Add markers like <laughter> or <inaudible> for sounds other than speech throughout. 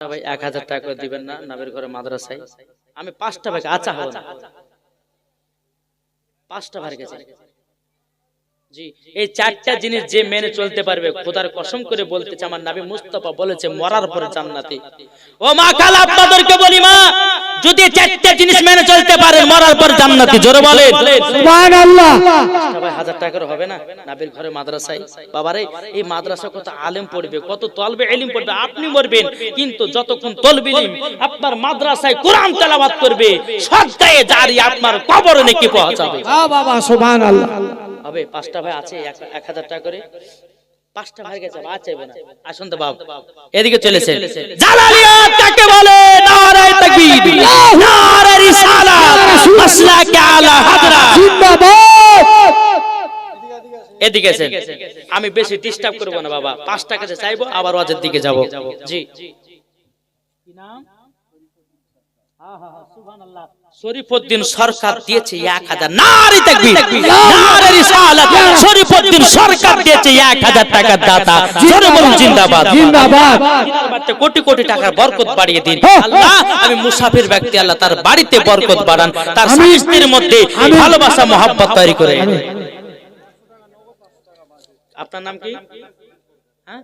ভাই এক হাজার টাকা করে দিবেন না ঘরে মাদ্রাসায়। আমি পাঁচটা আচ্ছা হবে না পাঁচটা ভাই গেছে। জি এই চারটা জিনিস যে মেনে চলতে পারবে খোদার কসম করে বলতেছে আমার নাবি মুস্তাফা বলেছে মরার পরে জান্নাতে। ও মা কাল আপনাদেরকে বলি মা যদি চারটা জিনিস মেনে চলতে পারেন মরার পর জান্নাতি জোরে বলেন। সুবহানাল্লাহ। সবাই হাজার টাকার হবে না? নাবির ঘরে মাদ্রাসায়? বাবারে এই মাদ্রাসা কত আলেম পড়বে কত তলবে এলিম পড়বে আপনি মরবেন কিন্তু যতক্ষণ তলবে ইলম আপনার মাদ্রাসায় কোরআন তেলাওয়াত করবে সদায়ে জারি আপনার কবরে নাকি পৌঁছাবে। বাবা সুবহানাল্লাহ। হবে পাঁচটা ভাই আছে এক- এক হাজার টাকা করে? পাঁচটা ভাই গেছে আর চাইবে না। আসুন তো বাবু। এদিকে চলেছে জালালিয়াত কাকে বলে? নারায়ে তাকবীর। নারায়ে রিসালাত। মাসলাকে আলা হাজরা। জিন্দাবাদ। এদিকে এসেন। আমি বেশি ডিস্টার্ব করব না বাবা। পাঁচ টাকাতে চাইব আবার ওয়াজের দিকে যাব। জি। শরীফুদ্দিন সরকার দিয়েছে এক হাজার। নারী তাকবীর। নারী রিসালাত। শরীফুদ্দিন সরকার দিয়েছে এক হাজার টাকার দাতা। জোরে বলুন জিন্দাবাদ। জিন্দাবাদ। কোটি কোটি টাকার বরকত বাড়িয়ে দিন। আল্লাহ আমি মুসাফির ব্যক্তি আল্লাহ তার বাড়িতে বরকত বাড়ান। তার স্ত্রীর মধ্যে ভালোবাসা মহাব্বত তৈরি করে আপনার নাম কি? হ্যাঁ?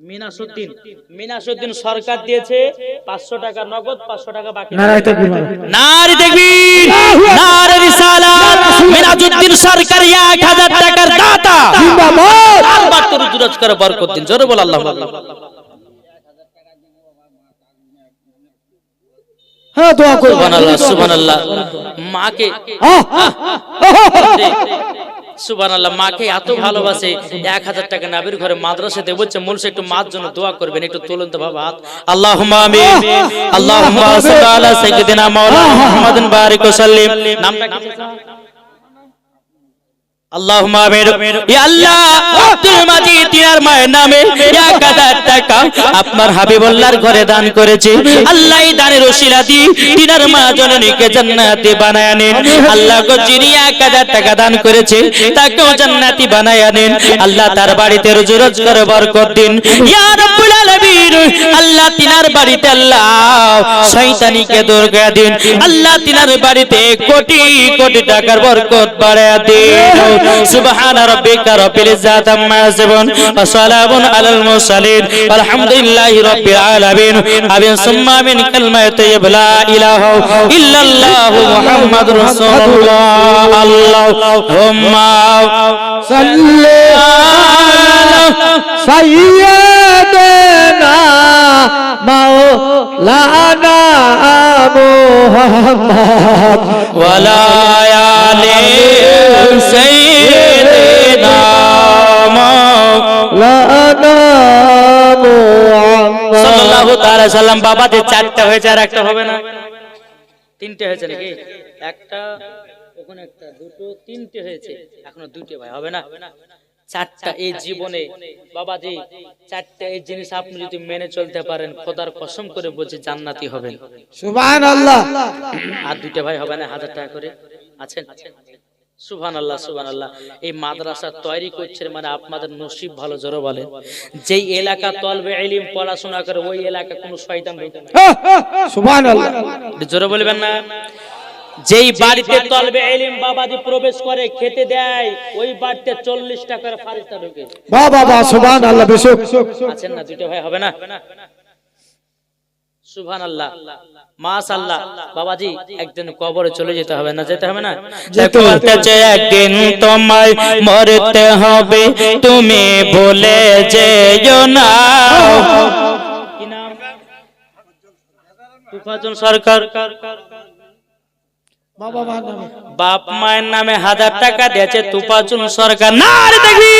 মিনাসুদ্দিন মিনাসুদ্দিন সরকার দিয়েছে পাঁচশো টাকা নগদ পাঁচশো টাকা বাকি নারী দেখবির মিনাজুদ্দিন সরকার এক হাজার টাকার দাতা জিন্দাবাদ আল্লাহ তোর দুরজ করে বরকত দিন জোরে বল আল্লাহ হ্যাঁ দোয়া করুন সুবহানাল্লাহ সুবহানাল্লাহ মাকে আহ, মাকে এত ভালোবাসে। এক হাজার টাকা নাবির ঘরে মাদ্রাসাতে বলছে মূলসে একটু মার জন্য দোয়া করবেন একটু তুলুন তো বাবা হাত। আল্লাহ আমিন। আল্লাহুম্মা সাল্লি আলা সাইয়্যিদিনা মাওলানা মুহাম্মাদিন বারিক সাল্লিম। নামটা কি আল্লাহুম্মা আমিন ইয়া আল্লাহ আব্দুল মাজিদ তিনার মায়ের নামে 1000 টাকা আপনার হাবিবুল্লাহর ঘরে দান করেছে। আল্লাহ দানের ওসিলা দিয়ে তিনার মা জননীকে জান্নাতি বানায় নেন আল্লাহ গো যিনি 1000 টাকা দান করেছে তাকেও জান্নাতি বানায় নেন আল্লাহ তার বাড়িতে রোজ রোজ করে বরকত দিন। ইয়া রাব্বুল আলামিন আল্লাহ তিনার বাড়িতে আল্লাহ শয়তানিকে দূর করে দিন। আল্লাহ তিনার বাড়িতে কোটি কোটি টাকার বরকত বাড়ায় দিন। সুবহান রাব্বিকা রব্বিল ইজ্জাত আম্মা ইয়াসিফুন ওয়া সালামুন আলাল মুরসালিন আলহামদুলিল্লাহি রাব্বিল আলামিন। আবিন সুম্মা মিন কালমাতি তাইয়্যিব লা ইলাহা ইল্লাল্লাহু মুহাম্মাদুর রাসূলুল্লাহ। আল্লাহুম্মা সাল্লি আলা সাইয়েদেনা মাওলানা মুহাম্মদ। ওয়ালা আলি সাইয়েদেনা মাওলানা মুহাম্মদ। সাল্লাল্লাহু তাআলা সাল্লাম বাবা যে চারটা হয়েছে আর একটা হবে না। তিনটে হয়েছে নাকি? একটা ওখানে একটা দুটো তিনটে হয়েছে। এখনও দুটো ভাই হবে না? চারটা এই জীবনে বাবাজি চারটা এই জিনিস আপনি যদি মেনে চলতে পারেন খোদার কসম করে বলছি জান্নাতি হবেন। সুবহানাল্লাহ। আর দুইটা ভাই হবে না হাজার টাকা করে আছেন? সুবহান আল্লাহ সুবহান আল্লাহ এই মাদ্রাসা তৈরি করছে মানে আপনাদের নসিব ভালো জোরে বলে যেই এলাকা তলবে এলিম পড়াশোনা করে ওই এলাকা কোনো শয়তান ঢুকে না। সুবহানাল্লাহ। জোরে বলবেন না? যেই বাড়িতে তলবে এলিম বাবাজি প্রবেশ করে খেতে দেয় ওই বাড়িতে চল্লিশ টাকার ফারিস্তা ঢুকে। বাহ বাহ বাহ সুবহানাল্লাহ বেশক আছেন না দুটো ভাই হবে না? সুবহান আল্লাহ মাস আল্লাহ বাবাজি একদিন কবরে চলে যেতে হবে না যেতে হবে না? একদিন তোমায় মরতে হবে তুমি ভুলে যেও না। কি নাম? সরকার। বাপ মায়ের নামে হাজার টাকা দিয়েছে তুফাজুল সরকার। নারী দেখবি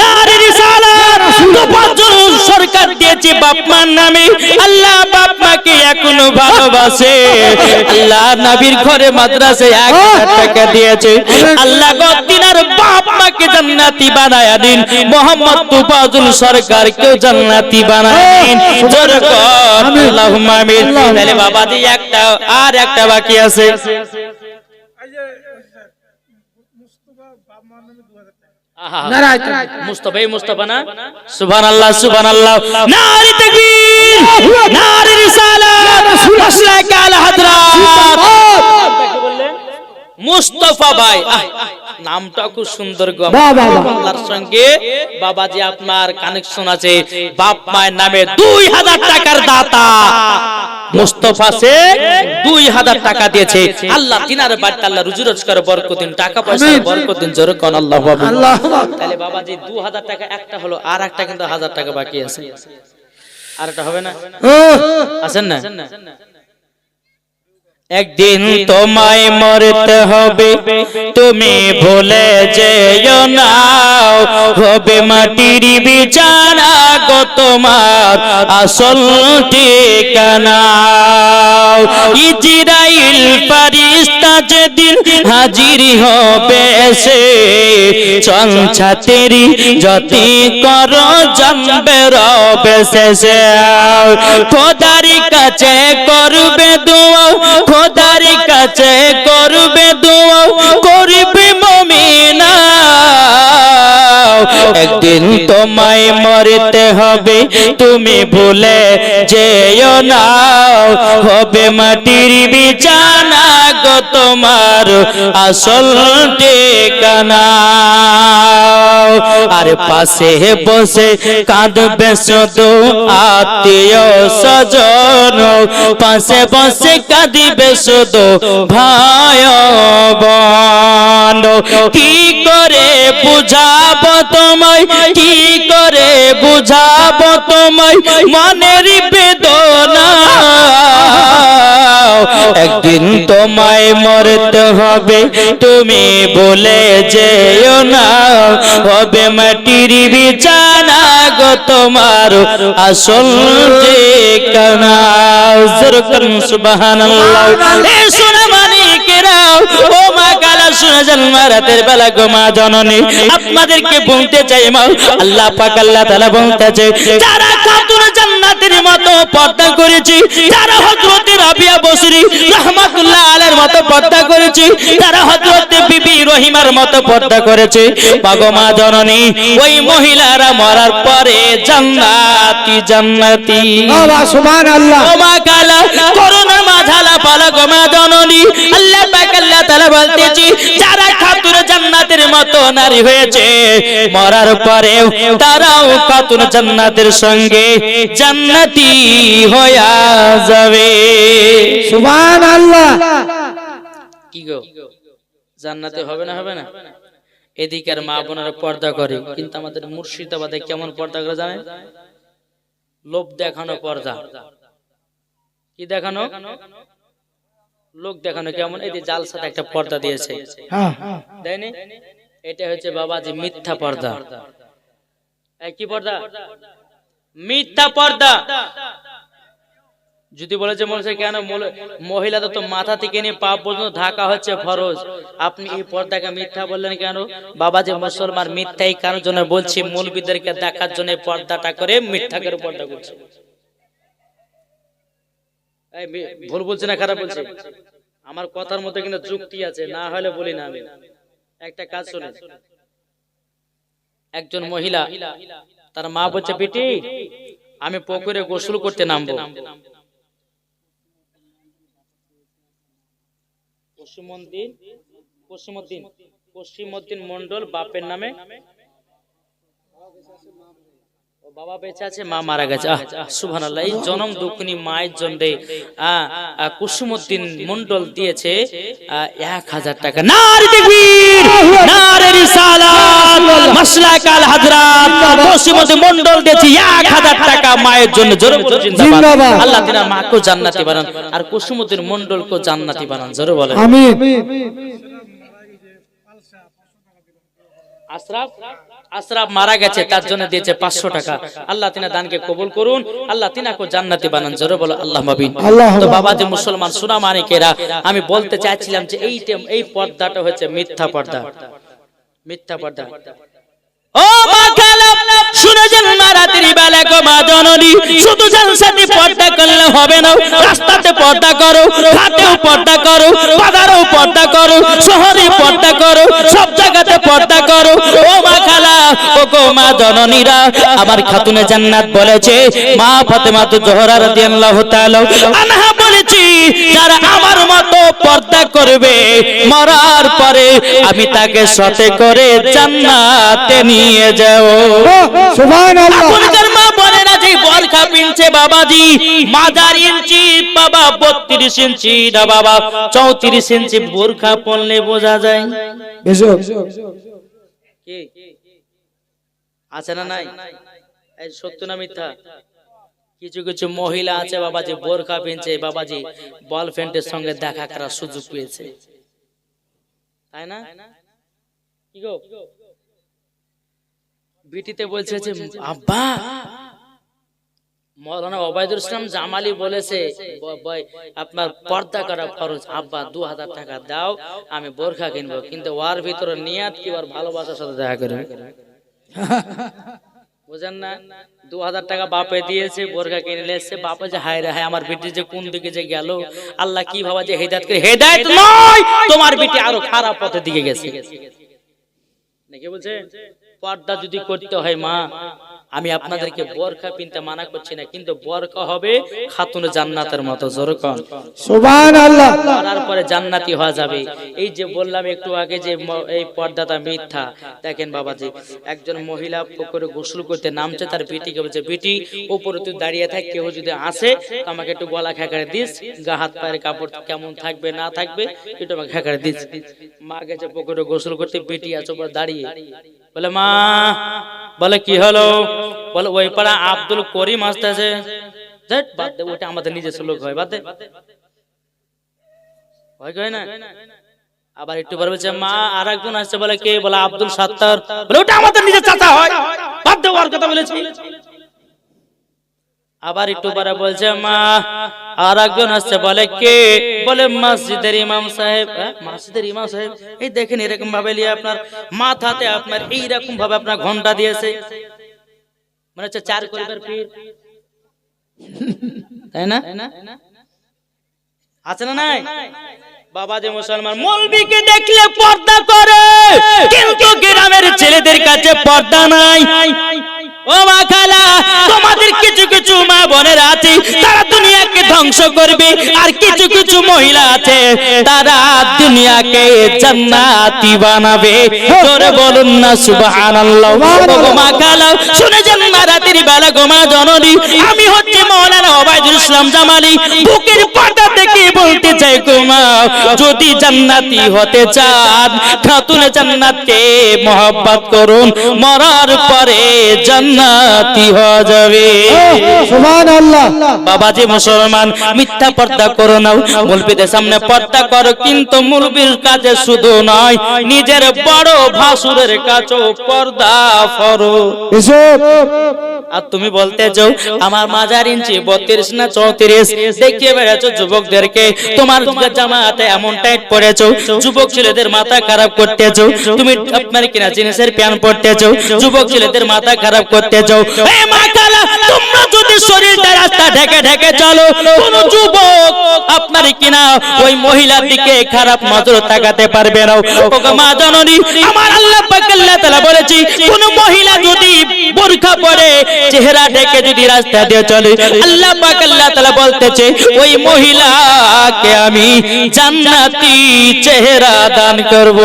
নারী রিসালাত। তুফাজুল সরকার দিয়েছে বাপ মার নামে। আল্লাহ বাপ মাকে এখনও ভালোবাসে। আল্লাহ নবীর ঘরে মাদ্রাসায় এক হাজার টাকা দিয়েছে। আল্লাহ গদিনার বাপ মাকে জান্নাতি বানায়া দিন। মোহাম্মদ তুফাজুল সরকার কেউ জান্নাতি বানায় দিন। জোর কর আল্লাহুম্মা আমিন। তাহলে বাবাজি একটা আর একটা বাকি আছে। মুস্তফাই মুস্তফা না? সুবহান আল্লাহ সুবহান আল্লাহ নারী তাকবীর নারী রিসালাত। হযরত নামটা খুব সুন্দর গো। আল্লাহর সঙ্গে। বাবাজি আপনার কানেকশন আছে। বাপ মায়ের নামে দুই হাজার টাকার দাতা। মুস্তফা শেখ দুই হাজার টাকা দিয়েছে। আল্লাহ তিনার বাড়িতে আল্লাহ রুজি রোজগার বরকদিন টাকা পয়সা আমিন। বরকদিন জোরে কন আল্লাহ আল্লাহ তাহলে বাবাজি দু হাজার টাকা একটা হলো আর একটা কিন্তু হাজার টাকা বাকি আছে। আর একটা হবে না? আছেন না? একদিন তোমায় মরতে হবে। তুমি ভুলে যেও না। হবে মাটির বিছানা গো তোমার আসল ঠিকানা। ইজিরাইল ফারিস্তা যেদিন হাজির হবে সে সংসাতেরি যতি কর জন্মে রবে শেষে। খোদারি কাছে করবে দোয়া, খোদারি কাছে করবে দোয়া, করবে মমিনা। একদিন তোমায় মরতে হবে, তুমি ভুলে যেও না। হবে মাটির বিছানা তোমার আসল ঠিকানা। আর পাশে বসে কাঁদবে শুধু আত্মীয় স্বজন। পাশে বসে কাঁদিবে শুধু ভাই কি করে বুঝাবো তোমায়? কি করে বুঝাবো তোমায়? মনের বেদনা। একদিন তোমায় মরতে হবে, তুমি বলে যেও না। হবে মাটির বিছানা গো তোমার আসল ঠিকানা। আপনাদেরকে বলতে চাই মা, আল্লাহ পাক আল্লাহ তাআলা বলতেছে যারা মতো পর্দা করেছি যারা হযরত রাবিয়া বসরি রাহমাতুল্লাহ আলাইহির মতো পর্দা করেছি যারা হযরত বিবি রহিমার মতো পর্দা করেছে। পাগো মা জননী ওই মহিলারা মরার পরে জান্নাতি জান্নাতি। আল্লাহ ওমা কালা মাঝালা পালা গোমা জননী আল্লাহ পাক আল্লাহ তাআলা বলতেছি যারা খাতুন জান্নাতের মতো নারী হয়েছে মরার পরে তারাও খাতুন জান্নাতের সঙ্গে জান্নাতি হয়ে যাবে। সুবহান আল্লাহ কি গো? জান্নাতে হবে না হবে না? এদিকের মা বোনেরা পর্দা করে কিন্তু আমাদের মুর্শিদাবাদে কেমন পর্দা করে জানেন? লোভ দেখানো পর্দা। কি দেখানো? লোক দেখানো কেমন? এই যে জালসাতে একটা পর্দা দিয়েছে। হ্যাঁ। দেয়নি এটা হচ্ছে বাবাজি মিথ্যা পর্দা। কি পর্দা? মিথ্যা পর্দা। যদি বলেছে মনে কেন মহিলাদের তো মাথা থেকে নিয়ে পা পর্যন্ত ঢাকা হচ্ছে ফরজ, আপনি এই পর্দাকে মিথ্যা বললেন কেন? বাবা যে মুসলমান মিথ্যা এই কারোর জন্য বলছি মৌলবীদেরকে দেখার জন্য পর্দাটা করে মিথ্যা করে পর্দা করছে। ভুল বলছে না, খারাপ বলছে? আমার কথার মধ্যে কিন্তু যুক্তি আছে, না হলে বলি না আমি। একটা কাজ শুনে একজন মহিলা তার মা বলছে, বেটি, আমি পুকুরে গোসল করতে নামবো। পশ্চিমদ্দিন পশ্চিমদ্দিন পশ্চিমদ্দিন মন্ডল বাপের নামে বাবা বেঁচে আছে মা মারা গেছে। আহ আল্লাহ এই জনম দুঃখিনী মায়ের জন্য কুসুমুদ্দিন মন্ডল দিয়েছে এক হাজার টাকা। নারে দেখবির নারে রিসালাত মাসলাক আল হাজরাত কুসুমুদ্দিন মন্ডল দিয়েছে এক হাজার টাকা মায়ের জন্য। জোরে বলো জিন্দাবাদ। আল্লাহ জান্নাতি বানান আর কুসুমুদ্দিন মন্ডলকেও জান্নাতি বানান। জোরে বলেন। আমিন। আশরাফ আশরাফ মারা গেছে তার জন্য দিয়েছে পাঁচশো টাকা। আল্লাহ তিনা দানকে কবুল করুন আল্লাহ তিনাকে জান্নাতি বানান। জোরে বলো আল্লাহ মাবিন তো বাবা যে মুসলমান সুনাম মানিকেরা আমি বলতে চাইছিলাম যে এই এই পর্দাটা হচ্ছে মিথ্যা পর্দা। মিথ্যা পর্দা। ও মা শুনে যান বেলা গো মা জননী, শুধু পর্দা করলে হবে না। রাস্তাতে পর্দা করো, ঘাটেও পর্দা করো, বাজারেও পর্দা করো, শহরে পর্দা করো, সব জায়গাতে পর্দা করো। ও মা খালা, ও গো মা জননীরা, আমার খাতুনে জান্নাত বলেছে, মা ফাতেমা তো জোহরা রাদিয়াল্লাহু তাআলা আনহা বলেছি যারা আমার মতো পর্দা করবে মরার পরে আমি তাকে সাথে করে জান্নাতে নিয়ে যাও সুবহান আল্লাহ এখনকার মা বোনেরা যে বরখা পিনছে বাবাজি। মাদার ইঞ্চি বাবা বত্রিশ ইঞ্চি না বাবা চৌত্রিশ ইঞ্চি বোরখা পরলে বোঝা যায়। আছে না নাই? এই সত্য না মিথ্যা? কিছু কিছু মহিলা আছে, বাবাজি, বোরখা পিনছে, বাবাজি, বল ফ্রেন্ডের সঙ্গে দেখা করার সুযোগ পেয়েছে। তাই না? কি গো? বিটিতে বলছে যে, আব্বা, মৌলানা ওবায়দুল ইসলাম জামালি বলেছে আপনার পর্দা করা খরচ, আব্বা, দু হাজার টাকা দাও, আমি বোরখা কিনবো, কিন্তু ওর ভিতরে নিয়াত কি, ওর ভালোবাসার সাথে দেখা করবে? বুঝেন না? দু হাজার টাকা বাপে দিয়েছে বোরখা কিনে এসছে। বাপে যে হায় রে হায় আমার বেটি যে কোন দিকে যে গেল? আল্লাহ কি ভাবা যে হেদায়ত করে হেদায়ত নয়! তোমার বেটি আরও খারাপ পথের দিকে গেছে। নাকি বলছে পর্দা যদি করতে হয় মা আমি আপনাদেরকে বোরখা পিনতে মানা করছি না কিন্তু বোরখা হবে খাতুন জান্নাতের মতো জোরকন সুবহান আল্লাহ করার পরে জান্নাতি হওয়া যাবে। এই যে বললাম একটু আগে যে এই পর্দাটা মিথ্যা। দেখেন বাবাজি একজন মহিলা পুকুরে গোসল করতে নামছে তার বেটিকে বলছে বেটি উপরে তুই দাঁড়িয়ে থাক কেউ যদি আসে তো আমাকে একটু গলা খেকারে দিস গা হাত পায়ের কাপড় কেমন থাকবে না থাকবে একটু আমাকে খেকারে দিস। মা গেছে পুকুরে গোসল করতে বেটি আছে উপরে দাঁড়িয়ে। বলে মা বলে কি হলো? বলে ওই পাড়া আব্দুল করিম আসতেছে। বাদ ওটা আমাদের নিজস্ব লোক হয় বাদ না? আবার একটু পরে বলছে মা আর একজন আসছে। বলে কে? বলে আব্দুল সাত্তার। ওটা আমাদের নিজের চাচা হয়। বাদ দে কথা বলেছি। আবার একটু পরে বলছে মা আর একজন আসছে। বলে কে? বলে মসজিদের ইমাম সাহেব। হ্যাঁ, মসজিদের ইমাম সাহেব? এই দেখেন এরকম ভাবে নিয়ে আপনার মাথাতে আপনার এইরকম ভাবে আপনার ঘণ্টা দিয়েছে। মানে হচ্ছে চার গরিবের পীর। তাই না? আছে না নাই? বাবা যে মুসলমান মৌলবীকে দেখলে পর্দা করে। কিন্তু গ্রামের ছেলেদের কাছে পর্দা নাই। তোমাদের কিছু কিছু মা আছে, তারা দুনিয়াকে ধ্বংস করবে, আর কিছু কিছু মহিলা আছে, তারা দুনিয়াকে জান্নাতি বানাবে। জোরে বলুন না, সুবহানাল্লাহ। শুনে রাতের বেলা গোমা জননী, আমি হচ্ছে মৌলানা ওবায়দুল ইসলাম জামালি, বুকের থেকে বলতে চাই গোমা যদি জান্নাতি হতে চান খাতুন জান্নাতকে মহব্বত করুন মরার পরে জান্নাতি হয়ে যাবে। আল্লাহ বাবাজি মুসলমান মিথ্যা পর্দা করো না। মুলবিদের সামনে পর্দা করো কিন্তু মুলবির কাছে শুধু নয় নিজের বড় ভাসুরের কাছেও পর্দা আর তুমি বলতে চাও আমার মাজার ইঞ্চি বত্রিশ না চৌত্রিশ? দেখিয়ে বেড়াচ্ছ যুবকদেরকে, তোমার জামাতে এমন টাইট পড়েছো যুবক ছেলেদের মাথা খারাপ করতেছো, তুমি আপনার কিনা জিনিসের প্যান পড়তেছো যুবক ছেলেদের মাথা খারাপ করতেছো তোমরা যদি শরীরটা রাস্তা ঢেকে ঢেকে চলো যুবক আপনার কিনা ওই মহিলার দিকে খারাপ নজর তাকাতে পারবে না। মা জননী, আমার আল্লাহ বলেছি মহিলা যদি বোরখা পরে চেহারা ঢেকে যদি রাস্তা দিয়ে চলে, আল্লাহ পাক আল্লাহ তাআলা বলতেছে, ওই মহিলাকে আমি জান্নাতি চেহারা দান করব।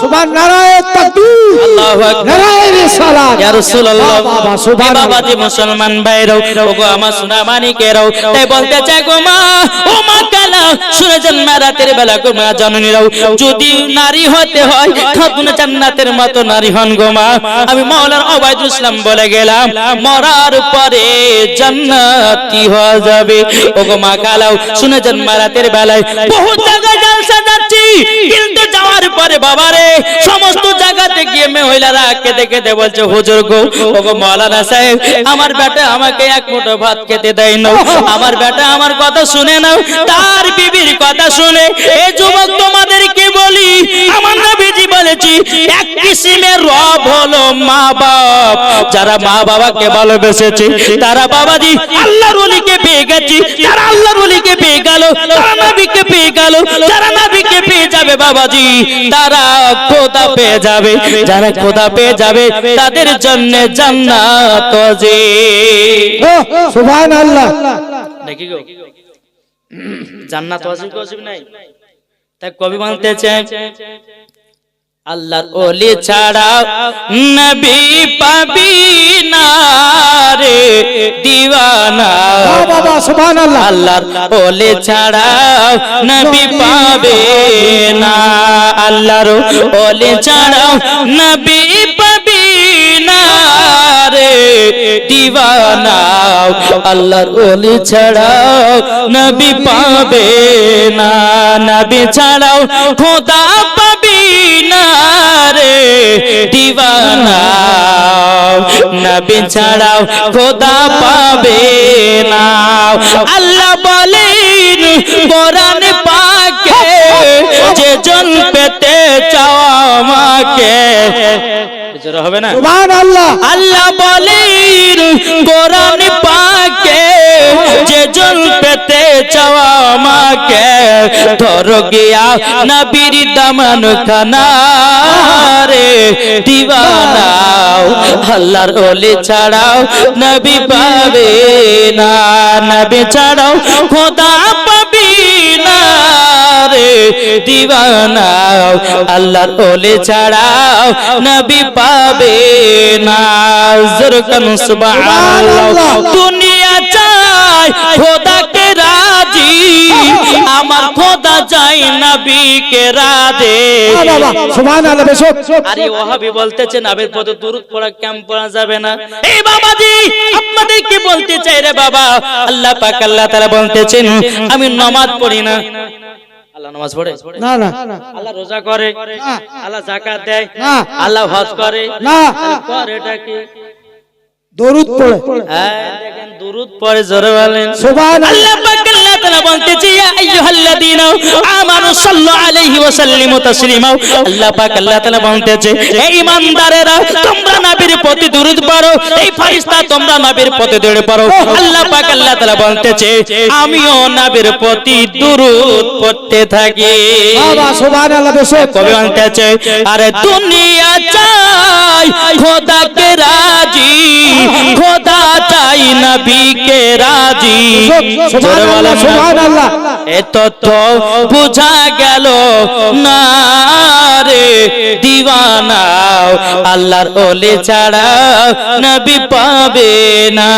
সুবহান নারায়ণ তাকবীর। আল্লাহু আকবার। নারায়ণ রিসালাত ইয়া রাসূলুল্লাহ। বাবা সুবহান বাবা যে মুসলমান ভাইরাও ওগো আমার সোনা মানিকেরাও তাই বলতে চাই গো মা ও মা কালা শুনে যান মা রাতের বেলা গো মা জননীরাও যদি নারী হতে হয় খাতুন জান্নাতের মতো নারী হন গো মা। আমি মাওলানা ওবায়দুল ইসলাম বলে গেলাম মরার পরে জান্নাতি হয়ে যাবে। ওগো মা কালাও শুনে যান রাতের বেলায় বহু জায়গায় জালসা যাচ্ছি কিন্তু যাওয়ার পরে বাবারে সমস্ত জায়গাতে গিয়ে মহিলারা কেঁদে কেঁদে বলছে, হুজুর গো, ওগো মৌলানা সাহেব, আমার বেটা আমাকে এক মুঠো ভাত খেতে দেয় না। আমার বেটা আমার কথা শুনে নাও তার বিবির কথা শুনে। এই যুবক তোমাদেরকে বলি, আমার নবীজি বলেছি, এক কিসিমের রব হলো মা বাপ যারা মা বাবাকে ভালোবেসেছে, তারা বাবাজি, আল্লাহর ওলিকে পেয়ে গেছি, যারা আল্লাহর ওলিকে পেয়ে গেল, তারা নবীকে পেয়ে গেল, যারা যাবে বাবাজি তারা খোদা পেয়ে যাবে। যারা খোদা পেয়ে যাবে তাদের জন্য জান্নাত জি সুবহানাল্লাহ। দেখি গো। জান্নাত অজীব নাই? তাই কবি বলতেছে আল্লাহর ওলি ছাড়া নবী পাবি না রে দিওয়ানা। বাবা আল্লাহর ওলে ছাড়া নবী পাবে না। আল্লাহর ওলি ছাড়া নবী পাবি না রে দিওয়ানা। আল্লাহর ওলে ছাড়া নবী পাবে না। নবী ছাড়াও খোদা দিওয়ানা নবী ছাড়াও খোদা পাবে না। আল্লাহ বলেন কোরআন জন পেতে চাও আমাকে। হবে না? আল্লাহ আল্লাহ বলেন কোরআন পাকে যে জন পেতে চাওয়া আমাকে ধর গিয়া নবীর দামান খানা রে দিওয়ানাও আল্লাহর ওলি ছাড়াও নবী পাবে না। নবী ছাড়াও খোদা পাবি না। রে দিওয়ানাও আল্লাহর ওলি ছাড়াও নবী পাবে না। জরকান সুবহানাল্লাহ। দুনিয়া চাই খোদাকে রাজি। আমার খোদা চাই নবীকে রাধে। বাহ, সুবহান আল্লাহ বেশক আরে ওহাবি বলতেছে নাবের পথে দুরুদ পড়া ক্যাম্প পড়া যাবে না। এই বাবাজি আপনাদের কি বলতে চাই রে বাবা। আল্লাহ পাক আল্লাহ তাআলা বলতেছেন আমি নামাজ পড়ি না। আল্লাহ নামাজ পড়ে? না না। আল্লাহ রোজা করে আল্লাহ জাকাত দেয় না। আল্লাহ হজ করে। না। করে এটা কি? দরুদ পড়ে। হ্যাঁ দেখেন দুরুদ পড়ে জোরে বলেন। সুবহান আল্লাহ পাক আল্লাহ তাআলা বলতেছে ইয়া আইয়ুহাল্লাযীনা আমানু সাল্লু আলাইহি ওয়া সাল্লিমু তাসলিমা। আল্লাহ পাক আল্লাহ তাআলা বলতেছে হে ঈমানদারেরা তোমরা নবীর প্রতি দরুদ পড়ো এই ফেরেশতা তোমরা নবীর প্রতি দরুদ পড়ো। আল্লাহ পাক আল্লাহ তাআলা বলতেছে আমিও নবীর প্রতি দরুদ পড়তে থাকি। বাবা সুবহান আল্লাহ বেশক কবি বলতেছে আরে দুনিয়া চাই খোদাকে রাজি খোদা চাই নবীকে রাজি। সুবহান আল্লাহ সুবহান আল্লাহ এ তথ্য বুঝা গেল না রে দিওয়ানা। আল্লাহর ওলে ছাড়া নবী পাবে না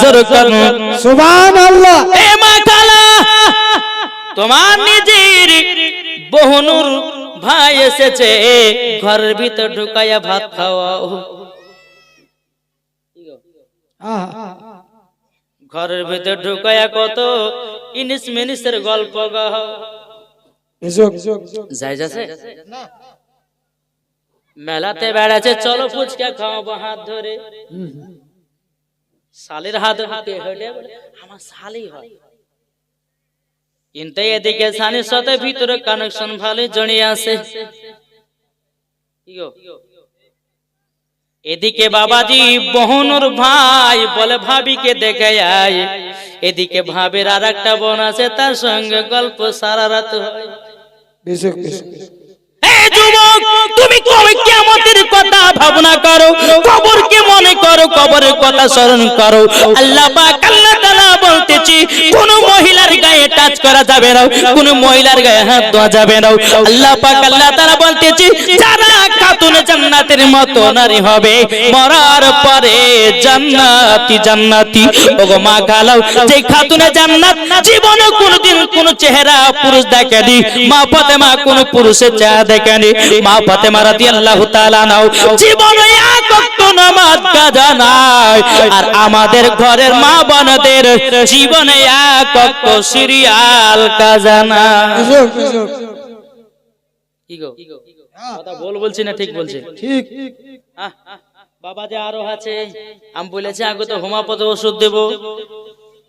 জোর করুন সুবহান আল্লাহ এ মা খালা তোমার নিজের বহুনুর ভাই এসেছে ঘরের ভিতর ঢুকাইয়া ভাত খাওয়াও। ঘরের ভিতর ঢুকাইয়া কত ইনিস মিনিসের গল্প বেশক যাই যাচ্ছে। মেলাতে বেড়াচ্ছে চলো ফুচকা খাওয়াবো হাত ধরে। শালির হাত হাতে হেঁটে আমার শালি হয়। কিন্তু এদিকে সানির সাথে ভিতরে কানেকশন ভালো জড়িয়ে আছে। গো? এদিকে বাবাজি বহনুর ভাই বলে ভাবিকে দেখে আয়। এদিকে ভাবের আর একটা বোন আছে, তার সঙ্গে গল্প সারা রাত হয়। এই যুবক না নারী হবে, মরার পরে জান্নাতি জান্নাতি। মা গালাও যে খাতুনে জান্নাত জীবনে কোন চেহারা পুরুষ দেখেনি, মা ফাতেমা কোন পুরুষের চেহারা দেখেনি মা ফাতেমা রাদিয়াল্লাহু তাআলা নাও জীবনে এক ওয়াক্ত নামাজ কাজা নাই। আর আমাদের ঘরের মা বোনদের জীবনে এক ওয়াক্ত সিরিয়াল কাজা না কি গো? কথা বল বলছি না ঠিক বলছি? ঠিক। বাবা যে আরও আছে আমি বলেছি আগে তো হোমাপত ওষুধ দেব।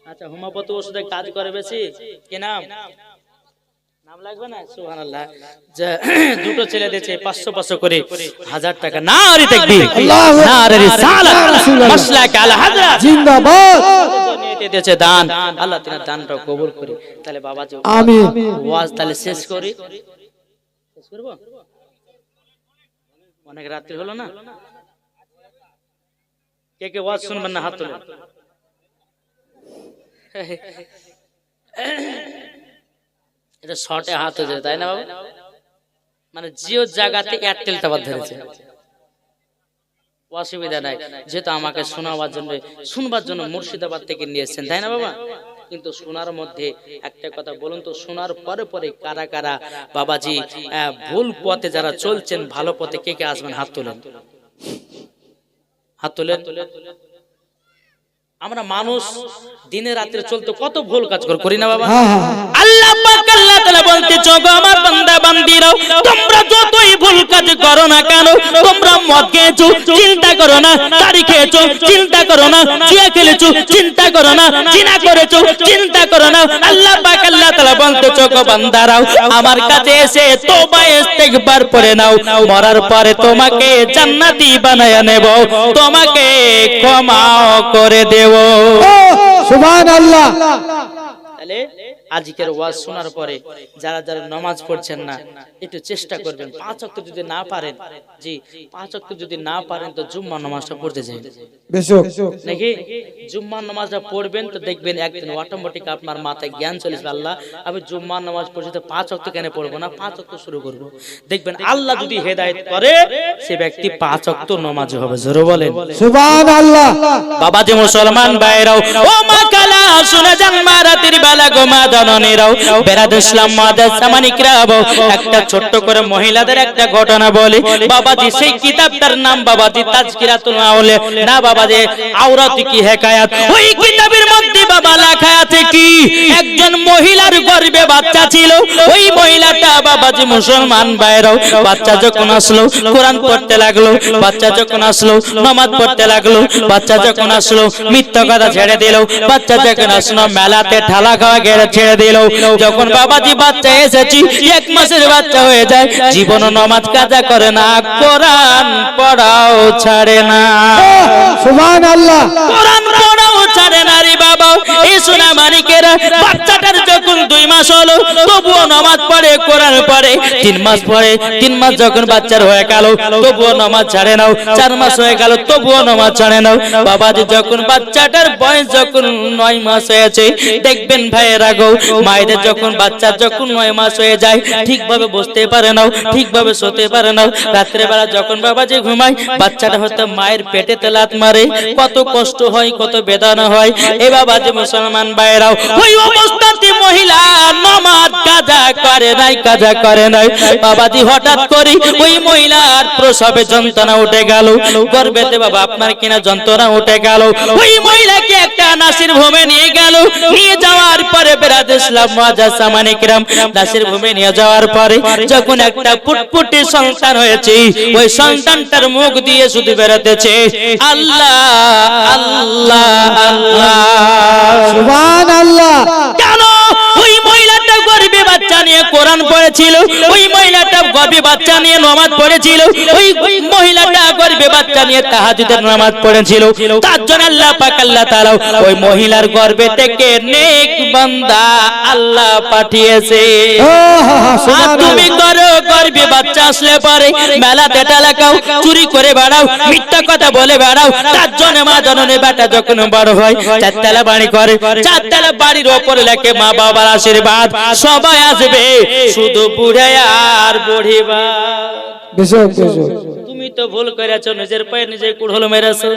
আচ্ছা হোমাপত ওষুধে কাজ করে বেশি? কি নাম নাম লাগবে না সুবহানাল্লাহ যে <clears throat> দুটো ছেলে দিয়েছে পাঁচশো পাঁচশো করে হাজার টাকা। না রে দেখবি আল্লাহু না রে রিসালাত। রাসূলুল্লাহ। মাসলা হাজরা জিন্দাবাদ। দিয়েছে দান। আল্লাহ তিনার দানটা কবুল করে। তাহলে বাবা যে আমিন। ওয়াজ তাহলে শেষ করি। শেষ করব? অনেক রাত্রি হলো না? কে কে ওয়াজ শুনবেন না হাত তুলে? এটা শর্টে হাত হয়ে যায় তাই না বাবা? মানে জিও জায়গাতে এয়ারটেল টাওয়ার ধরেছে। অসুবিধা নাই। যেহেতু আমাকে শোনাবার জন্য শুনবার জন্য মুর্শিদাবাদ থেকে নিয়ে এসেছেন তাই না বাবা? কিন্তু শোনার মধ্যে একটা কথা বলুন তো শোনার পরে পরে কারা কারা বাবাজি ভুল পথে যারা চলছেন ভালো পথে কে কে আসবেন? হাত তোলেন। হাত তোলেন। আমরা মানুষ দিনে রাত্রে চলতে কত ভুল কাজ কর- না বাবা হ্যাঁ হ্যাঁ। আল্লাহ আল্লাহ তাআলা বলতে চোখ আমার বান্দা বান্দিরাও তোমরা যতই ভুল কাজ করো না কেন, তোমরা মদ খেয়েছো, চিন্তা করো না তারি খেয়েছো, চিন্তা করো না জুয়া খেলেছো, চিন্তা করো না, জিনা করেছ, চিন্তা করো না। আল্লাহ পাক, আল্লাহ তাআলা বলতে, চোখ বান্দারাও আমার কাছে এসে তোবা ইস্তেগফার করে নাও। মরার পরে তোমাকে জান্নাতি বানায়া নেব। তোমাকে ক্ষমাও করে দেব। সুবহান আল্লাহ তাহলে আজকের ওয়াজ শোনার পরে যারা যারা নামাজ পড়ছেন না একটু চেষ্টা করবেন। পাঁচ অক্ট যদি না পারেন জি পাঁচ অক্ট যদি না পারেন তো জুম্মা নামাজটা পড়তে যাই। নাকি? জুম্মা নামাজটা পড়বেন তো দেখবেন একদিন অটোমেটিক আপনার মাথায় জ্ঞান চলে আসবে আল্লাহ আমি জুম্মা নামাজ পড়ছি তো পাঁচ অক্ট কেন পড়ব না? পাঁচ অক্ট শুরু করব। দেখবেন আল্লাহ যদি হেদায়েত করে সে ব্যক্তি পাঁচ অক্ট নামাজ হবে জোরে বলেন। বাবা যে মুসলমান ভাইরাও ও মা কালা শুনে যান মা রাতের বেলা। একজন মহিলার বাচ্চা ছিল। ওই মহিলাটা বাবাজি মুসলমান ভাইরাও বাচ্চা যখন আসলো, কোরআন পড়তে লাগল, বাচ্চা যখন আসলো, নামাজ পড়তে লাগল, বাচ্চা যখন আসলো, মিথ্যা কথা ছেড়ে দিল। বাচ্চা যখন আসলো, মেলাতে ঠালা খাওয়া গেড়ে ছেড়ে দিল। যখন বাবাজি বাচ্চা এসেছি এক মাসের বাচ্চা হয়ে যায়। জীবন নমাজ কাজা করে না কোরআন পড়াও ছাড়ে না। সুবহানাল্লাহ। কোরআন পড়াও ছাড়ে না রে বাবা, এই সোনা মানিকেরা বাচ্চাটার যখন দুই মাস হলো, তবুও নামাজ পড়ে, কোরআন পড়ে। তিন মাস পরে, তিন মাস যখন বাচ্চার হয়ে গেল, তবুও নামাজ ছাড়ে নাও। চার মাস হয়ে গেল, তবুও নামাজ ছাড়ে নাও। বাবাজি যখন বাচ্চাটার বয়স যখন নয় মাস হয়েছে, দেখবেন ভাইয়েরা গো, মায়েদের যখন বাচ্চা যখন নয় মাস হয়ে যায়, ঠিকভাবে বসতে পারে নাও, ঠিকভাবে শুতে পারে নাও। রাত্রে বেলা যখন বাবাজি ঘুমায়, বাচ্চাটা হয়তো মায়ের পেটে তেলাত মারে। কত কষ্ট হয়, কত বেদনা হয়। এ বাবা যে মুসলমান ভাইরাও ওই অবস্থাতে করে নাই কাজা করে নাই। বাবাজি হঠাৎ করে ওই মহিলার প্রসবে যন্ত্রণা উঠে গেল। বাবা আপনার কিনা যন্ত্রণা উঠে গেল। ওই মহিলাকে একটা নাসির ভূমে নিয়ে গেল। নিয়ে যাওয়ার পরে বেরাদ ইসলাম মাজা সামানিকরাম নাসির ভূমে নিয়ে যাওয়ার পরে যখন একটা সন্তান হয়েছে ওই সন্তানটার মুখ দিয়ে শুধু বেরোতেছে আল্লাহ আল্লাহ আল্লাহ। সুবহান কেন নিয়ে কোরআন পড়েছিল ওই মহিলাটা গর্বে বাচ্চা নিয়ে নামাজ পড়েছিল ওই মহিলাটা গর্বে বাচ্চা নিয়ে তাহাজুদের নামাজ পড়েছিল। তার জন্য আল্লাহ পাক আল্লাহ তাআলা ওই মহিলার গর্বে থেকে নেক বান্দা আল্লাহ পাঠিয়েছে। তুমি করো গর্বে বাচ্চা আসলে পরে মেলাতে টালাকাও চুরি করে বেড়াও মিথ্যা কথা বলে বেড়াও তার জন্য মা জননী বেটা যখন বড় হয় চারতলা বাড়ি করে চারতলা বাড়ির ওপরে লেখে মা বাবার আশীর্বাদ সবাই আসবে শুধু বুড়ে আর বুড়িবা তুমি তো ভুল করেছ, নিজের পায়ে নিজে কুড়হল মেরেছো।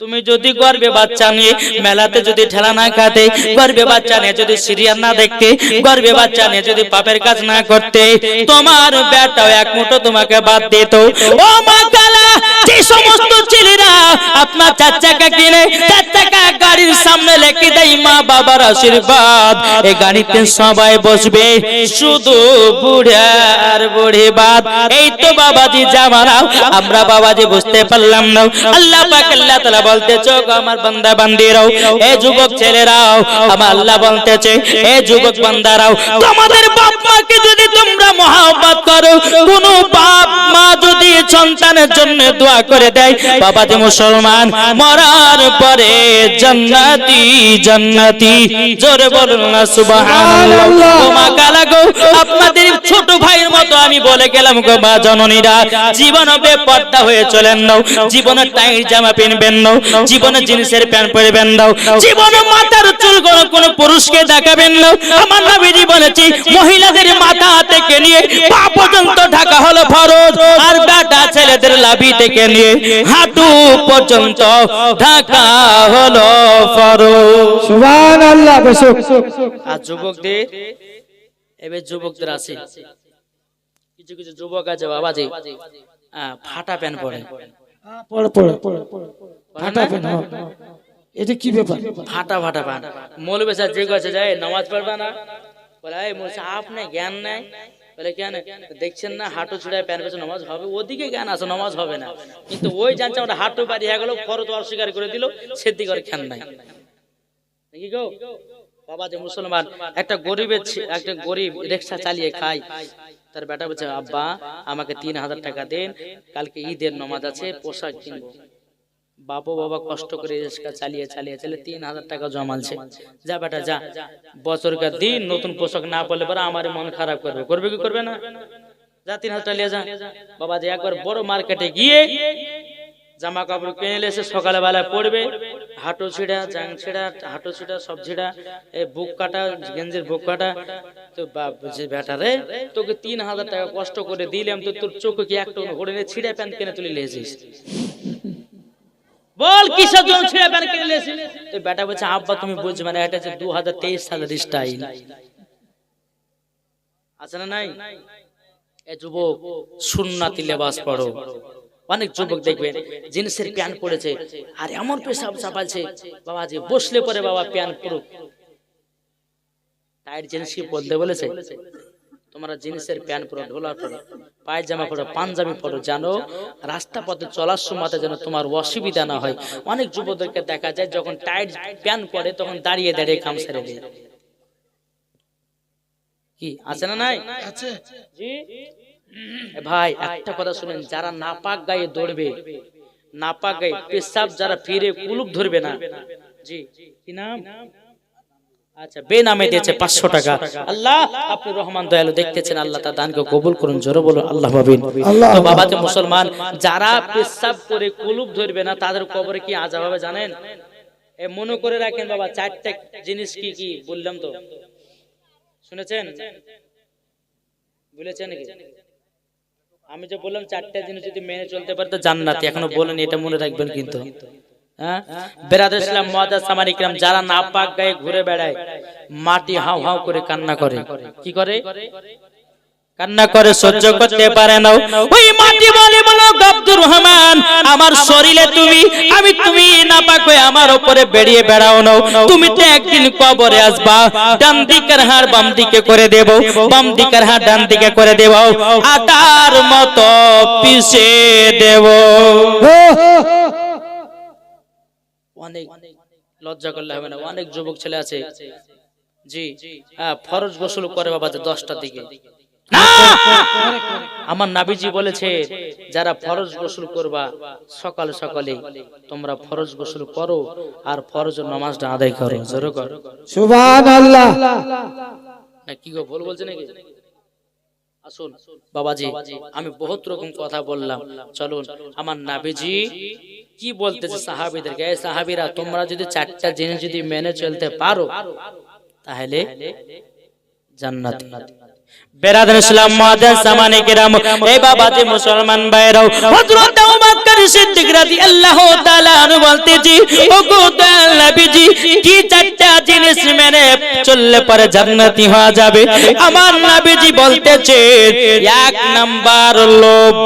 তুমি যদি গর্বে বাচ্চা নিয়ে মেলাতে যদি ঠেলা না খাতে গর্বে বাচ্চা নিয়ে যদি সিরিয়াল না দেখতে, গর্বে বাচ্চা নিয়ে যদি পাপের কাজ না করতে, তোমার বেটাও এক মুঠো তোমাকে বাদ দিত। ও মা কালা যে সমস্ত ছেলেরা আপনার চার কিনে গাড়ির সামনে মা বাবার আশীর্বাদ। এই গাড়িতে সবাই বসবে, শুধু বুড়ার বুড়ি বাদ। এই তো বাবাজি জামানাও আমরা বাবা যে বুঝতে পারলাম না। আল্লাহ পাক আল্লাহ তাআলা বলতেছে আমার বান্দা, বান্দিরাও, এ যুবক ছেলেরাও, আমার আল্লাহ বলতেছে, এ যুবক বান্দারাও, তোমাদের বাপ মাকে যদি তোমরা মহব্বত করো, কোন সন্তানের জন্য দোয়া করে দেয়। বাবা যে মুসলমান মরার পরে জান্নাতি জান্নাতি। জোরে বলুন না সুবহানাল্লাহ। মা কালা গো আপনাদের ছোট ভাইয়ের মতো আমি বলে গেলাম গো মা জননীরা। জীবন বেপর্দা হয়ে চলেন নাও। জীবনে টাইট জামা পিনবেন নাও। জীবনে জিনিসের প্যান্ট পরবেন না জীবনে মাথার চুল কোনো কোন পুরুষকে দেখাবেন না আমার নবীজি বলেছি মহিলাদের মাথা থেকে নিয়ে পা পর্যন্ত ঢাকা হলো ফরজ। আর বেটা ছেলেদের লাভি থেকে নিয়ে হাঁটু পর্যন্ত ঢাকা হলো ফরজ। সুবহান বেশক। আর যুবকদের এবার যুবকদের আছে। কিছু কিছু যুবক আছে বাবাজি আহ, ফাটা প্যান্ট পরে। পড়ে পড়ে পড়ে ফাটা পেন এটা কি ব্যাপার? ফাটা ফাটা প্যান্ট। মৌলবী স্যার যে কাছে যায় নামাজ পড়বে না? বলে এই আপনি জ্ঞান নাই? বলে কেন? দেখছেন না হাঁটু ছুড়ায় প্যান পেছে নামাজ হবে। ওদিকে জ্ঞান আছে নামাজ হবে না। কিন্তু ওই জানছে আমরা হাঁটু বাড়ি হয়ে গেল ফরত অস্বীকার করে দিল সেদিকে আর খ্যান নাই। নাকি গো বাবা যে মুসলমান একটা গরিবের একটা গরিব রিক্সা চালিয়ে খায়। তার বেটা বলছে আব্বা আমাকে তিন হাজার টাকা দেন কালকে ঈদের নামাজ আছে পোশাক কিনবো। বাপু বাবা কষ্ট করে চালিয়ে চালিয়ে চালিয়ে তিন হাজার টাকা জমালছে। যা বেটা, যা। বছরকার দিন নতুন পোশাক না পড়লে পরে আমার মন খারাপ করবে। করবে কি করবে না? যা, তিন হাজার টাকা যা। বাবা যে একবার বড় মার্কেটে গিয়ে জামা কাপড় কিনে এসে সকালে বেলা পড়বে। হাঁটু ছিঁড়া, জাং ছিঁড়া, হাঁটু ছিঁড়া, সব ছিঁড়া। এই বুক কাটা, গেঞ্জির বুক কাটা। তো বাপ, যে বেটারে তোকে তিন হাজার টাকা কষ্ট করে দিলাম, তো তোর চোখে কি একটা ঘুরে ছিঁড়া প্যান্ট কিনে তুলে লিয়েছিস বল, কিসের জন্য ছিঁড়া প্যান্ট কিনে লিয়েছিস তো বেটা বলছে, আব্বা, তুমি বুঝবে না, এটা হচ্ছে দু হাজার তেইশ সালের স্টাইল আছে না নাই? এ যুবক, সুন্নাতি লেবাস পড়ো। অনেক যুবক দেখবেন জিন্সের প্যান্ট পড়েছে আর এমন পেশাব চাপালছে বাবা যে বসলে পরে বাবা প্যান্ট পড়ুক টাইট জিনিস কি বলতে বলেছে? তোমরা জিন্সের প্যান্ট পরো ঢোলার পরো পায়জামা পরো পাঞ্জাবি পরো জানো? রাস্তা পথে চলার সময় যেন তোমার অসুবিধা না হয়। অনেক যুবকদেরকে দেখা যায় যখন টাইট প্যান্ট পরে তখন দাঁড়িয়ে দাঁড়িয়ে কাম সেরে দেয়। কি আছে না নাই? আছে। জি? ভাই একটা কথা শুনেন যারা নাপাক গায়ে দৌড়বে নাপাক গায়ে পেশাব যারা ফিরে কুলুপ ধরবে না। জি। কি নাম? আচ্ছা বেনামে দিয়েছে পাঁচশো টাকা। আল্লাহ আপনি রহমান দয়ালু দেখতেছেন আল্লাহ তার দানকে কবুল করুন জোরে বলুন আল্লাহ ভাবিন তো বাবাতে মুসলমান যারা পেশাব করে কুলুপ ধরবে না তাদের কবরে কি আজাব হবে জানেন? মনে করে রাখেন বাবা চারটা জিনিস কি কি? বললাম তো। শুনেছেন? বলেছেন নাকি আমি যে বললাম চারটা জিনিস যদি মেনে চলতে পারে তো জান্নাতি এখনও বলেন এটা মনে রাখবেন কিন্তু। হ্যাঁ? ইকরাম যারা না পাক গায়ে ঘুরে বেড়ায়। মাটি করে কান্না করে। কি করে? কান্না করে, সহ্য করতে পারে আমার শরীরে তুমি, আমি তুমি না পাক আমার উপরে বেরিয়ে বেড়াও নাও তুমি তো একদিন কবরে আসবা, ডান দিকের হাড় বাম দিকে করে দেব, বাম দিকের হাড় ডান দিকে করে দেব, আটার মতো পিষে দেব। অনেক লজ্জা করলে হবে না। অনেক যুবক ছেলে আছে। জি। হ্যাঁ ফরজ গোসল করে বাবা দশটার দিকে। আমার নাবিজি বলেছে যারা ফরজ গোসল করবা সকাল সকালে তোমরা ফরজ গোসল করো আর ফরজ নামাজটা আদায় করো। জোরে করো। না কি গো ভুল বলছে নাকি? আসুন বাবাজি আমি বহুত রকম কথা বললাম। চলুন আমার নাবিজি কি বলতেছে সাহাবিদেরকে? এই সাহাবিরা তোমরা যদি চারটা জিনিস যদি মেনে চলতে পারো তাহলে জান্নাত। বেরাদান ইসলাম মাদান সামানে কেরাম এই বাবাজি মুসলমান ভাইরাও, হযরত আবু বকর সিদ্দিক রাদিয়াল্লাহু তাআলা আনহু বলতেছি ও গো নবীজি, কি চারটা জিনিস মেনে চললে পরে জান্নাতি হওয়া যাবে? আমার নবীজি বলতেছে এক নাম্বার লোভ